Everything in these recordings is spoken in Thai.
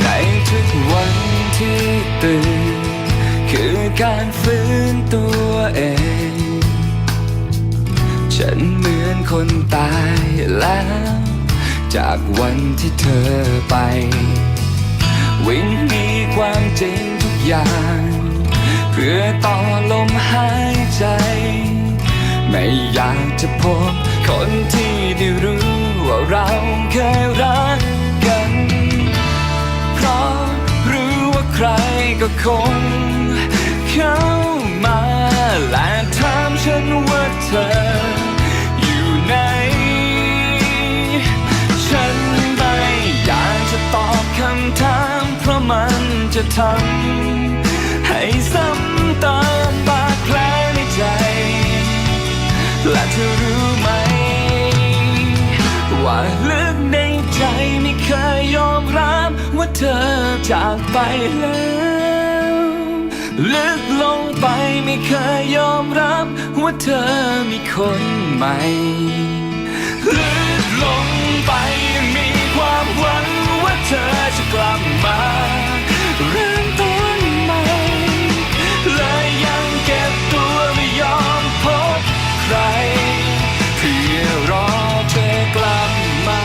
ในทุกวันที่ตื่น คือการฟื้นตัวเอง ฉันเหมือนคนตายแล้ว จากวันที่เธอไป วิ่งหนีความจริงทุกอย่าง เพื่อต่อลมหายใจ ไม่อยากจะพบคนที่ได้รู้ว่าเราเคยรัก ก็คงเข้ามาและถามฉันว่าเธออยู่ไหน ฉันไม่อยากจะตอบคำถามเพราะมันจะทำให้ซ้ำเติมบาดแผลในใจ และเธอรู้ไหม ว่าลึกในใจไม่เคยยอมรับว่าเธอจากไปแล้ว ลึกลงไปไม่เคยยอมรับว่าเธอมีคนใหม่ ลึกลงไปยังมีความหวังว่าเธอจะกลับมาเริ่มต้นใหม่เลยยังเก็บตัวไม่ยอมพบใคร เพื่อรอเธอกลับมา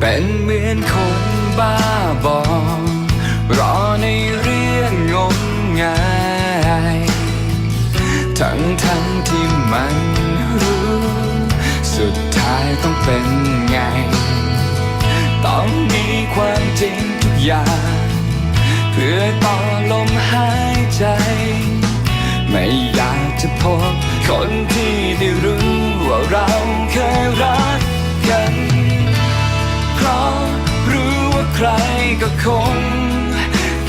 เป็นเหมือนคน บ้าบอรอในเรื่องงมงายทั้งทั้งที่มันรู้ สุดท้ายต้องเป็นไง ต้องมีความจริงทุกอย่าง เพื่อต่อลมหายใจ ไม่อยากจะพบคนที่ได้รู้ว่าเรา ก็คง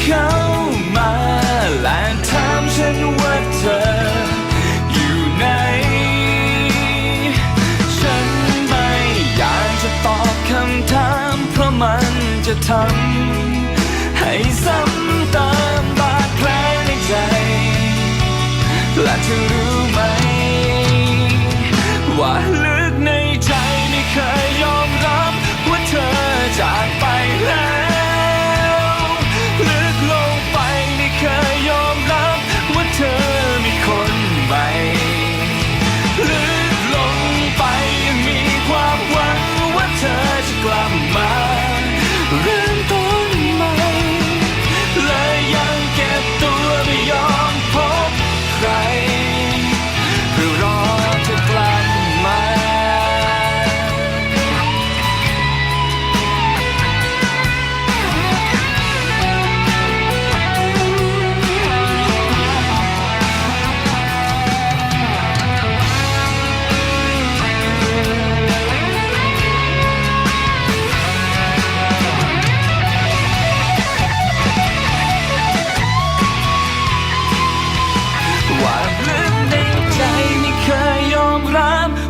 เข้ามาและถามฉันว่าเธออยู่ไหน ฉันไม่อยากจะตอบคำถาม เพราะมันจะทำให้ซ้ำ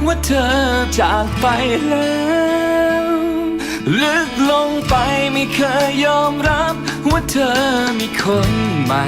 ว่าเธอจากไปแล้วลึกลงไปไม่เคยยอมรับ ว่าเธอมีคนใหม่